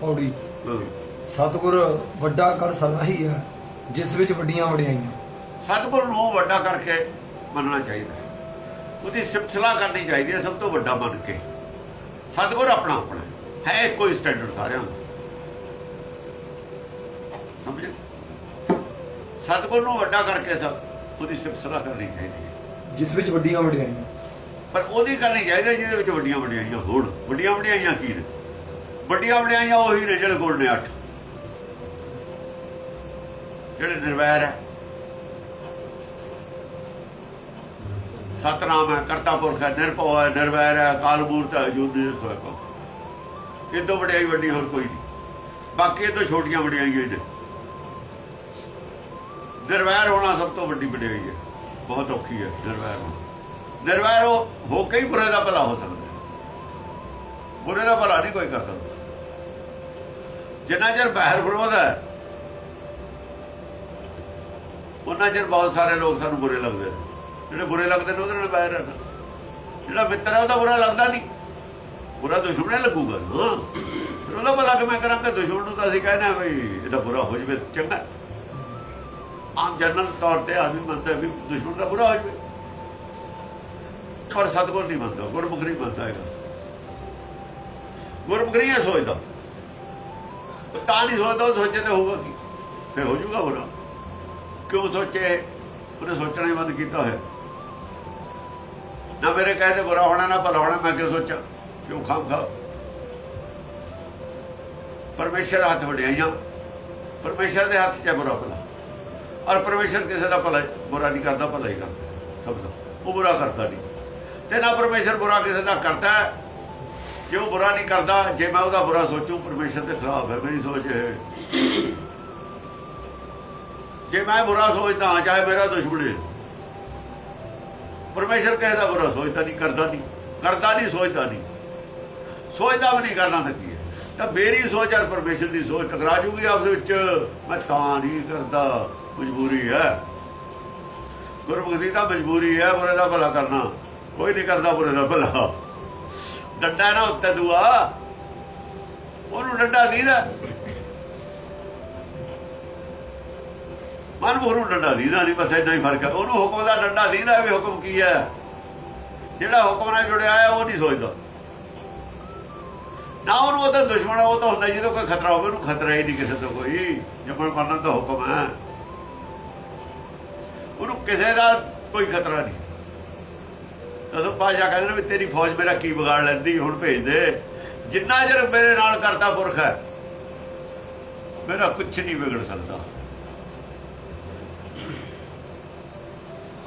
ਪੌੜੀ। ਸਤਿਗੁਰ ਵੱਡਾ ਕਰ ਸਲਾਹੀ ਹੈ ਜਿਸ ਵਿੱਚ ਵੱਡੀਆਂ ਵਡਿਆਈਆਂ। ਸਤਿਗੁਰ ਨੂੰ ਵੱਡਾ ਕਰਕੇ ਮੰਨਣਾ ਚਾਹੀਦਾ। ਉਹਦੀ ਸਿਫਤਸਲਾ ਕਰਨੀ ਚਾਹੀਦੀ ਹੈ ਸਭ ਤੋਂ ਵੱਡਾ ਮੰਨ ਕੇ। ਸਤਿਗੁਰ ਆਪਣਾ ਆਪਣਾ ਹੈ ਇੱਕੋ ਹੀ ਸਟੈਂਡਰਡ ਸਾਰਿਆਂ ਦਾ। ਸਮਝ ਸਤਿਗੁਰ ਨੂੰ ਵੱਡਾ ਕਰਕੇ ਸਭ ਉਹਦੀ ਸਿਫਤਸਲਾ ਕਰਨੀ ਚਾਹੀਦੀ ਹੈ। ਜਿਸ ਵਿੱਚ ਵੱਡੀਆਂ ਵਡਿਆਈਆਂ। ਪਰ ਉਹਦੀ ਕਰਨੀ ਚਾਹੀਦੀ ਜਿਹਦੇ ਵਿੱਚ ਵੱਡੀਆਂ ਵਡਿਆਈਆਂ ਹੋਣ। ਵੱਡੀਆਂ ਵਡਿਆਈਆਂ ਕੀ ਨੇ? ਵੱਡੀਆਂ ਵਡਿਆਈਆਂ ਉਹੀ ਨੇ ਜਿਹੜੇ ਕੋਲ ਨੇ ਅੱਠ। ਜਿਹੜੇ ਨਿਰਵੈਰ ਹੈ। ਸਤਨਾਮ ਹੈ, ਕਰਤਾ ਪੁਰਖ ਹੈ, ਨਿਰਭਉ ਹੈ, ਨਿਰਵੈਰ ਹੈ, ਅਕਾਲ ਮੂਰਤ ਹੈ ਜੋਤੀ ਸੋਇ ਕੋ ਇਹ ਤੋਂ ਵਡਿਆਈ ਵੱਡੀ ਹੋਰ ਕੋਈ ਨਹੀਂ। ਬਾਕੀ ਇਹ ਤੋਂ ਛੋਟੀਆਂ ਵਡਿਆਈਆਂ ਨੇ। ਨਿਰਵੈਰ ਹੋਣਾ ਸਭ ਤੋਂ ਵੱਡੀ ਵਡਿਆਈ ਹੈ। ਬਹੁਤ ਔਖੀ ਹੈ, ਨਿਰਵੈਰ ਹੋਣਾ। ਨਿਰਵੈਰ ਹੋ ਹੋ ਕੇ ਹੀ ਬੁਰੇ ਦਾ ਭਲਾ ਹੋ ਸਕਦਾ ਬੁਰੇ ਦਾ ਭਲਾ ਨਹੀਂ ਕੋਈ ਕਰ ਸਕਦਾ। ਜਿੰਨਾ ਚਿਰ ਬਹਿਰ ਵਿਰੋਧ ਹੈ, ਉਹਨਾਂ ਚਿਰ ਬਹੁਤ ਸਾਰੇ ਲੋਕ ਸਾਨੂੰ ਬੁਰੇ ਲੱਗਦੇ ਨੇ। ਜਿਹੜੇ ਬੁਰੇ ਲੱਗਦੇ ਨੇ ਉਹਦੇ ਨਾਲ ਬਹਿਰ ਰਹਿਣਾ ਜਿਹੜਾ ਮਿੱਤਰ ਹੈ, ਉਹਦਾ ਬੁਰਾ ਲੱਗਦਾ ਨਹੀਂ। ਬੁਰਾ ਦੁਸ਼ਮਣੇ ਲੱਗੂਗਾ। ਨਾ ਫਿਰ ਉਹਦਾ ਭਲਾ ਕਿਵੇਂ ਕਰਾਂਗੇ? ਦੁਸ਼ਮਣ ਨੂੰ ਤਾਂ ਅਸੀਂ ਕਹਿੰਦੇ ਹਾਂ ਵੀ ਇਹਦਾ ਬੁਰਾ ਹੋ ਜਵੇ, ਚੰਗਾ। ਆਮ ਜਨਰਲ ਤੌਰ ਤੇ ਆਦਮੀ ਮੰਨਦਾ ਵੀ ਦੁਸ਼ਮਣ ਦਾ ਬੁਰਾ ਹੋ ਜਵੇ। ਪਰ ਸਤਗੁਰ ਨਹੀਂ ਮੰਨਦਾ, ਗੁਰਮੁਖ ਨਹੀਂ ਮੰਨਦਾ ਹੈਗਾ। ਗੁਰਮੁਖ ਨਹੀਂ ਇਹ ਸੋਚਦਾ। ਤਾਂ ਨਹੀਂ ਸੋਚਦਾ, ਉਹ ਸੋਚੇ ਤੇ ਹੋਊਗਾ ਕੀ? ਫਿਰ ਹੋ ਜਾਊਗਾ ਬੁਰਾ ਕਿਉਂ ਸੋਚੇ? ਉਹਨੇ ਸੋਚਣਾ ਹੀ ਬੰਦ ਕੀਤਾ ਹੋਇਆ। ਨਾ ਮੇਰੇ ਕਹੇ ਤੇ ਬੁਰਾ ਹੋਣਾ, ਨਾ ਭਲਾ ਹੋਣਾ, ਮੈਂ ਕਿਉਂ ਸੋਚਾਂ? ਕਿਉਂ ਖਾਮ ਖਾ ਪਰਮੇਸ਼ਰ ਹੱਥ ਵਡਿਆਈਆਂ। ਪਰਮੇਸ਼ਰ ਦੇ ਹੱਥ 'ਚ ਬੁਰਾ ਭਲਾ। ਔਰ ਪਰਮੇਸ਼ਰ ਕਿਸੇ ਦਾ ਭਲਾ, ਬੁਰਾ ਨਹੀਂ ਕਰਦਾ, ਭਲਾ ਹੀ ਕਰਦਾ। ਸਭ ਦਾ ਉਹ ਬੁਰਾ ਕਰਦਾ ਨਹੀਂ। ਤੇ ਨਾ ਪਰਮੇਸ਼ਰ ਬੁਰਾ ਕਿਸੇ ਦਾ ਕਰਦਾ ਜੇ ਉਹ ਬੁਰਾ ਨਹੀਂ ਕਰਦਾ? ਜੇ ਮੈਂ ਉਹਦਾ ਬੁਰਾ ਸੋਚੂ, ਪਰਮੇਸ਼ਰ ਦੇ ਖਿਲਾਫ ਹੈ ਮੇਰੀ ਸੋਚ ਇਹ ਜੇ ਮੈਂ ਬੁਰਾ ਸੋਚਦਾ ਹਾਂ, ਚਾਹੇ ਮੇਰਾ ਦੁਸ਼ਮਣ ਹੈ। ਪਰਮੇਸ਼ਰ ਕਿਸੇ ਦਾ ਬੁਰਾ ਸੋਚਦਾ ਨਹੀਂ, ਕਰਦਾ ਨਹੀਂ। ਕਰਦਾ ਨਹੀਂ, ਸੋਚਦਾ ਨਹੀਂ। ਸੋਚਦਾ ਵੀ ਨਹੀਂ, ਕਰਨਾ ਤਾਂ ਕੀ ਹੈ? ਤਾਂ ਮੇਰੀ ਸੋਚ ਔਰ ਪਰਮੇਸ਼ਰ ਦੀ ਸੋਚ ਟਕਰਾ ਜੂਗੀ ਆਪਸ ਵਿੱਚ। ਮੈਂ ਤਾਂ ਨਹੀਂ ਕਰਦਾ, ਮਜਬੂਰੀ ਹੈ। ਗੁਰਮੁਖੀ ਤਾਂ ਮਜਬੂਰੀ ਹੈ, ਬੁਰੇ ਦਾ ਭਲਾ ਕਰਨਾ। ਕੋਈ ਨਹੀਂ ਕਰਦਾ ਬੁਰੇ ਦਾ ਭਲਾ। ਡੰਡਾ ਨਾ ਉੱਤੇ ਦੁਆ। ਉਹਨੂੰ ਡੰਡਾ ਦੀਦਾ ਮਨ ਨੂੰ ਡੰਡਾ ਦੀਦਾ ਨਹੀਂ ਬਸ ਇੰਨਾ ਹੀ ਫ਼ਰਕ ਹੈ। ਉਹਨੂੰ ਹੁਕਮ ਦਾ ਡੰਡਾ ਦੀਦਾ ਵੀ ਹੁਕਮ ਕੀ ਹੈ? ਜਿਹੜਾ ਹੁਕਮ ਨਾਲ ਜੁੜਿਆ ਹੈ ਉਹ ਨਹੀਂ ਸੋਚਦਾ। ਨਾ ਉਹਨੂੰ ਉਹਦਾ ਦੁਸ਼ਮਣ ਉਹ ਤਾਂ ਹੁੰਦਾ ਜਿਹਦੇ ਕੋਈ ਖਤਰਾ ਹੋਵੇ, ਉਹਨੂੰ ਖਤਰਾ ਹੀ ਨਹੀਂ ਕਿਸੇ ਤੋਂ ਕੋਈ। ਜੰਮਣ ਮਰਨ ਦਾ ਹੁਕਮ ਹੈ। ਉਹਨੂੰ ਕਿਸੇ ਦਾ ਕੋਈ ਖਤਰਾ ਨਹੀਂ। ਤਦੋਂ ਪਾਸ਼ਾ ਕਹਿੰਦੇ ਨੇ ਵੀ ਤੇਰੀ ਫੌਜ ਮੇਰਾ ਕੀ ਵਿਗਾੜ ਲੈਂਦੀ, ਹੁਣ ਭੇਜ ਦੇ। ਜਿੰਨਾ ਚਿਰ ਮੇਰੇ ਨਾਲ ਕਰਤਾ ਪੁਰਖ ਹੈ, ਮੇਰਾ ਕੁਝ ਨਹੀਂ ਵਿਗੜ ਸਕਦਾ।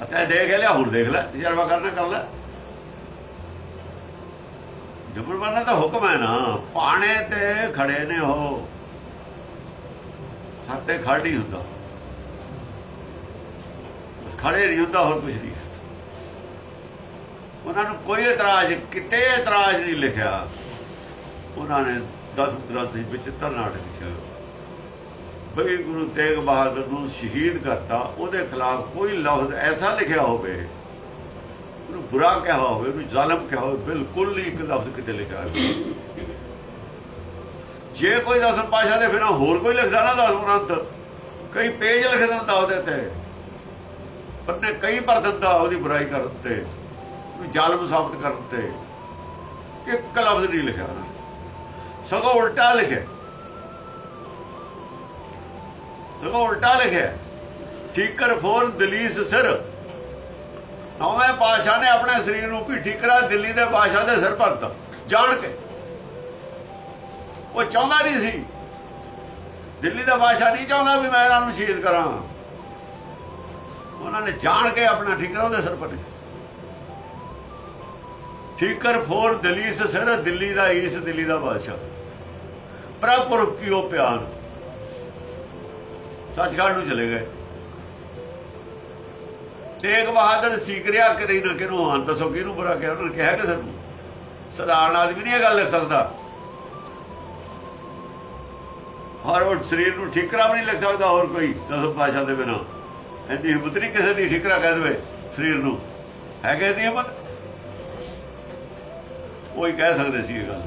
ਅਤੇ ਦੇਖ ਲਿਆ, ਹੁਣ ਦੇਖ ਲੈ, ਤਜਰਬਾ ਕਰਨਾ, ਕਰ ਲੈ। ਜਬਰ ਮਰਨਾ ਤਾਂ ਹੁਕਮ ਹੈ ਨਾ, ਪਾਣੇ ਤੇ ਖੜੇ ਨੇ ਉਹ। ਸਾਤੇ ਖੜ ਨਹੀਂ ਹੁੰਦਾ। ਖੜੇ ਨਹੀਂ ਹੁੰਦਾ ਹੋਰ ਕੁਝ ਨਹੀਂ। ਉਹਨਾਂ ਨੂੰ ਕੋਈ ਇਤਰਾਜ਼, ਕਿਤੇ ਇਤਰਾਜ਼ ਨਹੀਂ ਲਿਖਿਆ। ਉਹਨਾਂ ਨੇ 10 ਗ੍ਰੰਥ ਵਿੱਚ ਤਰਨਾਟ ਲਿਖਿਆ ਬਈ ਗੁਰੂ ਤੇਗ ਬਹਾਦਰ ਨੂੰ ਸ਼ਹੀਦ ਕਰਤਾ, ਉਹਦੇ ਖਿਲਾਫ ਕੋਈ ਲਫ਼ਜ਼ ਐਸਾ ਲਿਖਿਆ ਹੋਵੇ, ਉਹਨੂੰ ਬੁਰਾ ਕਿਹਾ ਹੋਵੇ, ਉਹਨੂੰ ਜ਼ਾਲਮ ਕਿਹਾ ਹੋਵੇ, ਬਿਲਕੁਲ ਨਹੀਂ ਇੱਕ ਲਫ਼ਜ਼ ਕਿਤੇ ਲਿਖਿਆ ਹੋਵੇ ਜੇ ਕੋਈ ਦਸਮ ਪਾਸ਼ਾ ਦੇ ਫਿਰ ਹੋਰ ਕੋਈ ਲਿਖਦਾ ਨਾ ਦਸ ਗ੍ਰੰਥ। ਕਈ ਪੇਜ ਲਿਖ ਦਿੰਦਾ ਉਹਦੇ ਤੇ, ਪਰ ਨੇ ਕਈ ਭਰ ਦਿੰਦਾ ਉਹਦੀ ਬੁਰਾਈ ਕਰਨ ਤੇ। ਉਹਨੂੰ ਜ਼ਾਲਮ ਸਾਬਤ ਕਰਨ ਤੇ ਇੱਕ ਲਫ਼ਜ਼ ਨਹੀਂ ਲਿਖਿਆ ਸਗੋਂ ਉਲਟਾ ਲਿਖਿਆ। ਸਗੋਂ ਉਲਟਾ ਲਿਖਿਆ। ਠੀਕਰ ਫੋਰ ਦਲੀਸ ਸਿਰ। ਨੌਵੇਂ ਪਾਸ਼ਾ ਨੇ ਆਪਣੇ ਸਰੀਰ ਨੂੰ ਵੀ ਠੀਕਰਾ ਦਿੱਲੀ ਦੇ ਪਾਸ਼ਾ ਦੇ ਸਿਰ ਭਰਤਾ। ਜਾਣ ਕੇ। ਉਹ ਚਾਹੁੰਦਾ ਨਹੀਂ ਸੀ। ਦਿੱਲੀ ਦਾ ਪਾਸ਼ਾ ਨਹੀਂ ਚਾਹੁੰਦਾ ਵੀ ਮੈਂ ਇਹਨਾਂ ਨੂੰ ਸ਼ਹੀਦ ਕਰਾਂ। ਉਹਨਾਂ ਨੇ ਜਾਣ ਕੇ ਆਪਣਾ ਠੀਕਰਾ ਉਹਦੇ ਸਿਰ ਭਰੇ। ਠੀਕਰ ਫੋਰ ਦਲੀਸ ਸਿਰ, ਦਿੱਲੀ ਦਾ ਈਸ, ਦਿੱਲੀ ਦਾ ਬਾਦਸ਼ਾਹ। ਪ੍ਰਭੁਰ ਕੀਓ ਪਿਆਰ। ਸੱਚਖੰਡ ਨੂੰ ਚਲੇ ਗਏ। ਤੇਗ ਬਹਾਦਰ ਸੀਕਰਿਆ ਕਰੀ ਨਾ ਕਿਨੂੰ ਹਾਂ ਦੱਸੋ, ਕਿਹਨੂੰ ਬੁਰਾ ਕਿਹਾ? ਉਹਨਾਂ ਨੇ ਕਿਹਾ ਕਿ ਸਾਨੂੰ ਸਧਾਰਨ ਆਦਮੀ ਨਹੀਂ ਇਹ ਗੱਲ ਲਿਖ ਸਕਦਾ। ਹਰ ਉਹ ਸਰੀਰ ਨੂੰ ਠਿਕਰਾ ਵੀ ਨਹੀਂ ਲੱਗ ਸਕਦਾ, ਹੋਰ ਕੋਈ ਦਸ ਭਾਸ਼ਾ ਦੇ ਬਿਨਾਂ। ਇੰਨੀ ਹਿੰਮਤ ਨਹੀਂ ਕਿਸੇ ਦੀ ਠਿਕਰਾ ਕਹਿ ਦੇਵੇ ਸਰੀਰ ਨੂੰ। ਹੈ ਕਿਸੇ ਦੀ ਹਿੰਮਤ? ਉਹ ਹੀ ਕਹਿ ਸਕਦੇ ਸੀ ਇਹ ਗੱਲ।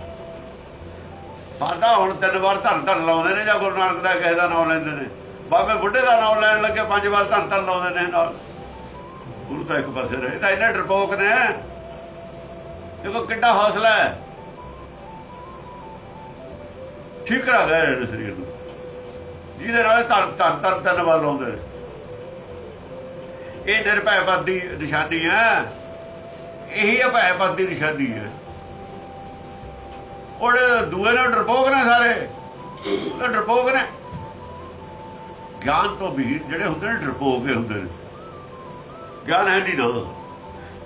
ਸਾਡਾ ਹੁਣ ਤਿੰਨ ਵਾਰ ਧੰਨ ਧੰਨ ਲਾਉਂਦੇ ਨੇ ਜਾਂ ਗੁਰੂ ਨਾਨਕ ਦਾ ਕਿਸੇ ਦਾ ਨਾਮ ਲੈਂਦੇ ਨੇ। ਬਾਬੇ ਬੁੱਢੇ ਦਾ ਨਾਮ ਲੈਣ ਲੱਗੇ, ਪੰਜ ਵਾਰ ਧੰਨ ਧੰਨ ਲਾਉਂਦੇ ਨੇ ਨਾਲ। ਗੁਰੂ ਤਾਂ ਇੱਕ ਪਾਸੇ ਰਹੇ। ਤਾਂ ਇਹਨੇ ਡਰਪੋਕ ਨੇ। ਦੇਖੋ ਕਿੱਡਾ ਹੌਸਲਾ ਹੈ। ਠੀਕ ਕਰਾ ਗਏ ਨੇ ਸਰੀਰ ਨੂੰ। ਜਿਹਦੇ ਨਾਲ ਧੰਨ ਧੰਨ ਧੰਨ ਤਿੰਨ ਵਾਰ ਲਾਉਂਦੇ ਨੇ। ਇਹ ਨਿਰਭੈ ਦੀ ਨਿਸ਼ਾਨੀ ਹੈ। ਇਹੀ ਅਭੈ ਦੀ ਨਿਸ਼ਾਨੀ ਹੈ। ਔਰ ਦੂਏ ਨਾਲ ਡਰਪੋਕ ਨੇ ਸਾਰੇ। ਉਹ ਡਰਪੋਕ ਨੇ। ਗਿਆਨ ਤੋਂ ਵੀਰ ਜਿਹੜੇ ਹੁੰਦੇ ਨੇ ਡਰਪੋਕ ਹੀ ਹੁੰਦੇ ਨੇ। ਗਿਆਨ ਹੈ ਨਹੀਂ ਨਾ।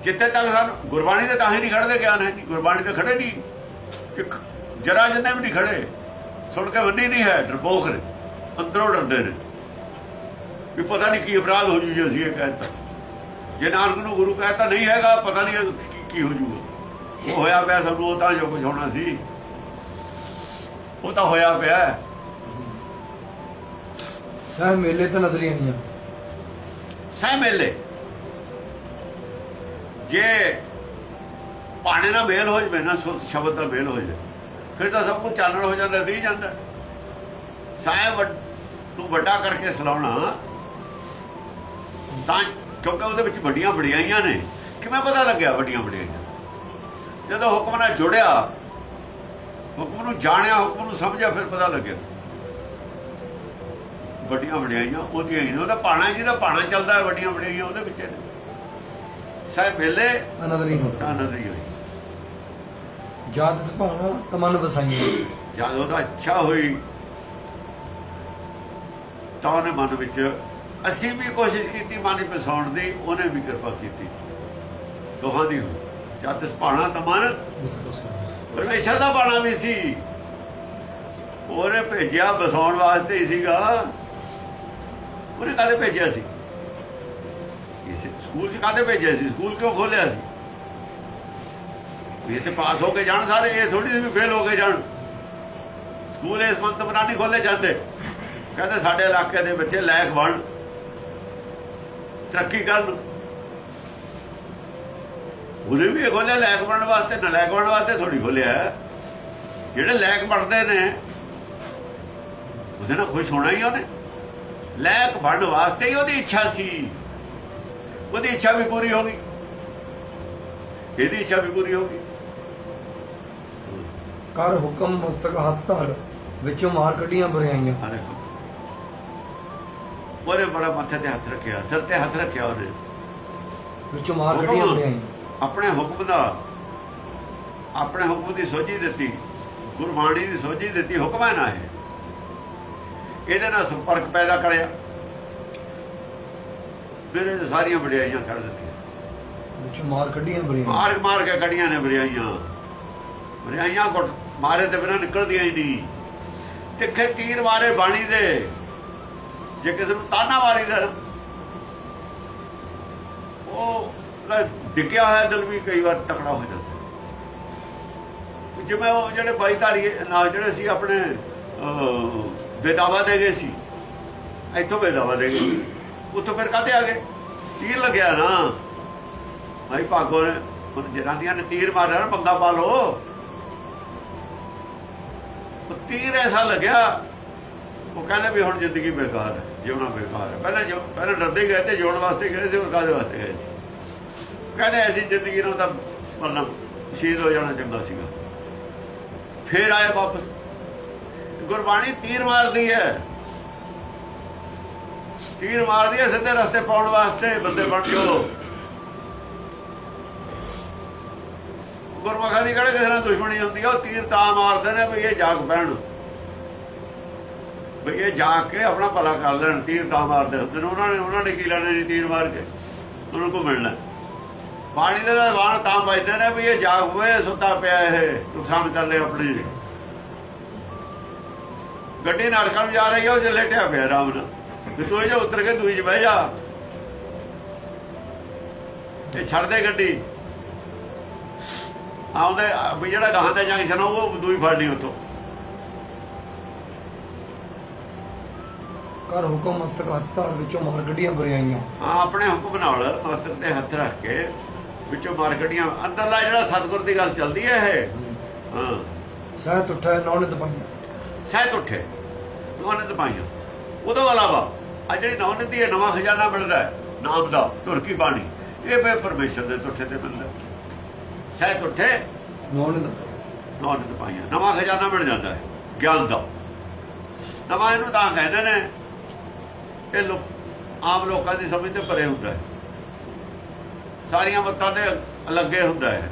ਜਿੱਥੇ ਤੱਕ ਸਾਨੂੰ ਗੁਰਬਾਣੀ ਦੇ ਤਾਂ ਹੀ ਨਹੀਂ ਖੜਦੇ ਗਿਆਨ ਹੈ ਨਹੀਂ ਗੁਰਬਾਣੀ ਤੇ ਖੜੇ ਨਹੀਂ। ਇੱਕ ਜਰਾ ਜਿੰਨੇ ਵੀ ਨਹੀਂ ਖੜੇ, ਸੁਣ ਕੇ ਬੰਦੀ ਨਹੀਂ ਹੈ ਡਰਪੋਕ ਨੇ। ਅੰਦਰੋਂ ਡਰਦੇ ਨੇ। ਵੀ ਪਤਾ ਨਹੀਂ ਕੀ ਅਪਰਾਧ ਹੋ ਜੂ ਜੇ ਅਸੀਂ ਇਹ ਕਹਿਤਾ। ਜੇ ਨਾਨਕ ਨੂੰ ਗੁਰੂ ਕਹਿਤਾ ਨਹੀਂ ਹੈਗਾ, ਪਤਾ ਨਹੀਂ ਕੀ- ਕੀ ਹੋ ਜੂਗਾ। ਉਹ ਹੋਇਆ ਪਿਆ ਸਾਨੂੰ, ਉਹ ਤਾਂ ਜੋ ਕੁਝ ਹੋਣਾ ਸੀ। ਉਹ ਤਾਂ ਹੋਇਆ ਪਿਆ ਹੈ। ਸਹਿ ਮੇਲੇ ਤੇ ਨਜ਼ਰੀਆਂ ਆਈਆਂ ਸਹਿ ਮੇਲੇ। ਜੇ ਪਾਣੇ ਨਾਲ ਮੇਲ ਹੋ ਜਵੇ ਨਾ ਸ਼ਬਦ ਦਾ ਮੇਲ ਹੋ ਜਾਵੇ ਫਿਰ ਤਾਂ ਸਭ ਕੁਝ ਚਾਨਣ ਹੋ ਜਾਂਦਾ ਦੀ ਜਾਂਦਾ। ਸਹਿ ਵੱਡ- ਨੂੰ ਵੱਡਾ ਕਰਕੇ ਸਲਾਉਣਾ ਤਾਂ ਕਿਉਂਕਿ ਉਹਦੇ ਵਿੱਚ ਵੱਡੀਆਂ ਵਡਿਆਈਆਂ ਨੇ। ਕਿਵੇਂ ਪਤਾ ਲੱਗਿਆ ਵੱਡੀਆਂ ਵਡਿਆਈਆਂ ਜਦੋਂ ਹੁਕਮ ਨਾਲ ਜੁੜਿਆ ਹੁਕਮ ਨੂੰ ਜਾਣਿਆ ਹੁਕਮ ਨੂੰ ਸਮਝਿਆ ਫਿਰ ਪਤਾ ਲੱਗਿਆ। ਵੱਡੀਆਂ ਵਡਿਆਈਆਂ ਉਹਦੀਆਂ ਹੀ ਨੇ ਉਹਦਾ ਪਾਣਾ ਜਿਹਦਾ ਪਾਣਾ ਚੱਲਦਾ ਹੈ ਵੱਡੀਆਂ ਵਡਿਆਈਆਂ ਉਹਦੇ ਵਿੱਚ ਨੇ। ਸਾਹਿਬ ਵੇਲੇ ਨਜ਼ਰੀ ਹੁੰਦਾ। ਨਜ਼ਰੀ ਹੋਈ ਜਾਤ ਸੁਭਾਉਣਾ ਤਮਨ ਵਸਾਈਆਂ। ਜਦ ਉਹਦਾ ਅੱਛਾ ਹੋਈ ਤਾਂ ਉਹਨੇ ਮਨ ਵਿੱਚ ਅਸੀਂ ਵੀ ਕੋਸ਼ਿਸ਼ ਕੀਤੀ ਮਨ ਪਸਾਉਣ ਦੀ ਉਹਨੇ ਵੀ ਕਿਰਪਾ ਕੀਤੀ। ਦੋਹਾਂ ਦੀ ਜਦ ਸੁਭਾਣਾ ਤਾਂ ਮਨ ਪਰਮੇਸ਼ਰ ਦਾ ਬਾਣਾ ਵੀ ਸੀ। ਉਹਨੇ ਭੇਜਿਆ ਬਸਾਉਣ ਵਾਸਤੇ ਹੀ ਸੀਗਾ। ਉਹਨੇ ਕਾਹਦੇ ਭੇਜਿਆ ਸੀ? ਇਸ ਸਕੂਲ 'ਚ ਕਾਹਦੇ ਭੇਜਿਆ ਸੀ? ਸਕੂਲ ਕਿਉਂ ਖੋਲਿਆ ਸੀ? ਇਹ ਤੇ ਪਾਸ ਹੋ ਕੇ ਜਾਣ ਸਾਰੇ, ਇਹ ਥੋੜੀ ਜਿਹੀ ਵੀ ਫੇਲ ਹੋ ਕੇ ਜਾਣ। ਸਕੂਲ ਇਸ ਮੰਤ ਬਣਾ ਨਹੀਂ ਖੋਲੇ ਜਾਂਦੇ। ਕਹਿੰਦੇ ਸਾਡੇ ਇਲਾਕੇ ਦੇ ਬੱਚੇ ਲਾਇਕ ਬਣ। ਤਰੱਕੀ ਕਰਨ। ਉਹਨੇ ਵੀ ਇਹ ਖੋਲਿਆ ਲਾਇਕ ਬਣਨ ਵਾਸਤੇ ਨਾ ਲਾਇਕ ਬਣਨ ਵਾਸਤੇ ਥੋੜੀ ਖੋਲਿਆ। ਜਿਹੜੇ ਲਾਇਕ ਬਣਦੇ ਨੇ ਉਹਦੇ ਨਾਲ ਖੁਸ਼ ਹੋਣਾ ਹੀ ਉਹਨੇ। ਲਾਇਕ ਬਣਨ ਵਾਸਤੇ ਹੀ ਉਹਦੀ ਇੱਛਾ ਸੀ। ਉਹਦੀ ਇੱਛਾ ਵੀ ਪੂਰੀ ਹੋ ਗਈ। ਇਹਦੀ ਇੱਛਾ ਵੀ ਪੂਰੀ ਹੋ ਗਈ। ਕਰ ਹੁਕਮ ਮਸਤਕ ਹੱਥ ਧਰ ਵਿੱਚੋਂ ਮਾਰ ਕੱਢੀਆਂ ਬਰਿਆਈਆਂ ਆ ਦੇਖੋ। ਉਹਨੇ ਬੜਾ ਮੱਥੇ ਤੇ ਹੱਥ ਰੱਖਿਆ ਸਿਰ ਤੇ ਹੱਥ ਰੱਖਿਆ ਉਹਨੇ। ਵਿੱਚੋਂ ਮਾਰ। ਕੱਢੀਆਂ ਬਰਿਆਈਆਂ ਆਪਣੇ ਹੁਕਮ ਦਾ ਆਪਣੇ ਹੁਕਮ ਦੀ ਸੋਝੀ ਦਿੱਤੀ ਗੁਰਬਾਣੀ ਦੀ ਸੋਝੀ ਦਿੱਤੀ ਹੁਕਮ ਹੈ ਨਾ ਇਹ। ਇਹਦੇ ਨਾਲ ਸੰਪਰਕ ਪੈਦਾ ਕਰਿਆ। ਇਹ ਸਾਰੀਆਂ ਵਡਿਆਈਆਂ ਕੱਢ ਦਿੱਤੀਆਂ। ਵਿੱਚੋਂ ਮਾਰ ਕੱਢੀਆਂ ਬਰਿਆਈਆਂ ਮਾਰ ਮਾਰ ਕੇ ਕੱਢੀਆਂ ਨੇ ਵਡਿਆਈਆਂ। ਵਡਿਆਈਆਂ ਗੁੱਟ ਮਾਰੇ ਤੇ ਬਿਨਾਂ ਨਿਕਲਦੀਆਂ ਹੀ ਨਹੀਂ। ਤਿੱਖੇ ਤੀਰ ਮਾਰੇ ਬਾਣੀ ਦੇ ਜੇ ਕਿਸੇ ਨੂੰ ਤਾਨਾ ਮਾਰੀ ਦਾ ਉਹ ਉਹਦਾ ਡਿੱਗਿਆ ਹੋਇਆ ਦਿਲ ਵੀ ਕਈ ਵਾਰ ਤਕੜਾ ਹੋ ਜਾਂਦਾ। ਜਿਵੇਂ ਉਹ ਜਿਹੜੇ ਬਾਈਧਾਰੀ ਨਾ ਜਿਹੜੇ ਸੀ ਆਪਣੇ ਅਹ, ਬੇਦਾਵਾ ਦੇ ਗਏ ਸੀ ਇੱਥੋਂ ਬੇਦਾਵਾ ਦੇ ਗਏ। ਉੱਥੋਂ ਫਿਰ ਕਾਹਦੇ ਆ ਗਏ? ਤੀਰ ਲੱਗਿਆ ਨਾ। ਭਾਈ ਭਾਗੋ ਨੇ ਉਹ ਜਨਾਨੀਆਂ ਨੇ ਤੀਰ ਮਾਰਿਆ ਨਾ ਪੰਗਾ ਪਾ ਲੋ ਤੀਰ ਐਸਾ ਲੱਗਿਆ ਉਹ ਕਹਿੰਦੇ ਵੀ ਹੁਣ ਜ਼ਿੰਦਗੀ ਬੇਕਾਰ ਹੈ ਜਿਉਣਾ ਬੇਕਾਰ ਹੈ। ਪਹਿਲਾਂ ਜੋ ਪਹਿਲਾਂ ਡਰਦੇ ਗਏ ਤੇ ਜਿਉਣ ਵਾਸਤੇ ਗਏ ਸੀ ਹੁਣ ਕਾਹਦੇ ਵਾਸਤੇ ਗਏ ਸੀ? ਕਹਿੰਦੇ ਐਸੀ ਜ਼ਿੰਦਗੀ ਨੂੰ ਤਾਂ ਮਰਨਾ ਸ਼ਹੀਦ ਹੋ ਜਾਣਾ ਚੰਗਾ ਸੀਗਾ। ਫੇਰ ਆਏ ਵਾਪਸ। ਗੁਰਬਾਣੀ ਤੀਰ ਮਾਰਦੀ ਹੈ। ਤੀਰ ਮਾਰਦੀ ਹੈ, ਸਿੱਧੇ ਰਸਤੇ ਪਾਉਣ ਵਾਸਤੇ ਬੰਦੇ ਬਣ ਜਾਓ ਗੁਰਮਖਾਂ ਦੀ ਕਿਹੜੇ ਕਿਸੇ ਨਾਲ ਦੁਸ਼ਮਣੀ ਹੁੰਦੀ ਆ? ਉਹ ਤੀਰ ਤਾਂ ਮਾਰਦੇ ਨੇ ਵੀ ਇਹ ਜਾਗ ਪੈਣ ਵੀ ਇਹ ਜਾਗ ਕੇ ਆਪਣਾ ਭਲਾ ਕਰ ਲੈਣ, ਤੀਰ ਤਾਂ ਮਾਰਦੇ ਹੁੰਦੇ ਨੇ। ਉਹਨਾਂ ਨੇ ਉਹਨਾਂ ਨੇ ਕੀ ਲੈਣਾ ਜੀ ਤੀਰ ਮਾਰ ਕੇ? ਉਹਨਾਂ ਨੂੰ ਘੁੰਮਣ ਮਿਲਣਾ ਪਾਣੀ ਦੇ ਤਾਂ ਵਾਣ ਤਾਂ ਵੱਜਦੇ ਨੇ ਵੀ ਇਹ ਜਾਗ ਹੋਏ ਸੁੱਤਾ ਪਿਆ ਇਹ। ਨੁਕਸਾਨ ਕਰ ਲਿਆ ਆਪਣੀ। ਗੱਡੀ ਨਰਕਾਂ ਨੂੰ ਜਾ ਰਹੀ ਹੈ ਉਹ ਜੇ ਲੇਟਿਆ ਪਿਆ ਆਰਾਮ ਨਾਲ। ਵੀ ਤੂੰ ਇਹ ਉਤਰ ਕੇ 'ਚ ਬਹਿ ਜਾ। ਇਹ ਛੱਡ ਦੇ ਗੱਡੀ। ਆਉਂਦੇ ਵੀ ਜਿਹੜਾ ਗਾਹਾਂ ਤੇ ਜੰਕਸ਼ਨ ਆ ਉਹ ਦੂਈ ਫੜ ਲਈ ਉੱਥੋਂ। ਕਰ ਹੁਕਮ ਮਸਤਕ ਹੱਥ ਵਿੱਚੋਂ ਮਾਰ ਕੱਢੀਆਂ ਬਰਿਆਈਆਂ ਹਾਂ ਆਪਣੇ ਹੁਕਮ ਨਾਲ ਮਸਤਕ ਤੇ ਹੱਥ ਰੱਖ ਕੇ ਵਿੱਚੋਂ ਮਾਰਕਟੀਆਂ ਅੰਦਰਲਾ ਜਿਹੜਾ ਸਤਿਗੁਰ ਦੀ ਗੱਲ ਚੱਲਦੀ ਹੈ ਇਹ। ਹਾਂ। ਸਹਿ ਤੁਠੈ ਨੌਨਿਤ ਪਾਈਆਂ ਸਹਿਤ ਉੱਠੇ ਨੌਨਿਤ ਪਾਈਆਂ ਉਦੋਂ ਇਲਾਵਾ ਆ ਜਿਹੜੀ ਨੌਨਿਤ ਦੀ ਨਵਾਂ ਖਜ਼ਾਨਾ ਮਿਲਦਾ ਨਾਮ ਦਾ ਤੁਰਕੀ ਬਾਣੀ। ਇਹ ਫੇ ਪਰਮੇਸ਼ਰ ਦੇ ਤੁੱਠੇ ਤੇ ਮਿਲਦਾ ਸਹਿਤ ਉੱਠੇ ਨੌਨਿਤ ਨੌਨਿਤ ਪਾਈਆਂ ਨਵਾਂ ਖਜ਼ਾਨਾ ਮਿਲ ਜਾਂਦਾ ਹੈ ਗਿਆਨ ਦਾ। ਨਵਾਂ ਇਹਨੂੰ ਤਾਂ ਕਹਿੰਦੇ ਨੇ ਇਹ ਲੋਕ ਆਮ ਲੋਕਾਂ ਦੀ ਸਮਝ ਤੇ ਪਰੇ ਹੁੰਦਾ ਹੈ। ਸਾਰੀਆਂ ਮੱਤਾਂ ਦੇ ਅਲੱਗੇ ਹੁੰਦਾ ਹੈ।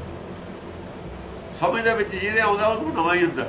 ਸਮਝ ਦੇ ਵਿੱਚ ਜਿਹਦੇ ਆਉਂਦਾ, ਉਹਨੂੰ ਨਵਾਂ ਹੀ ਹੁੰਦਾ।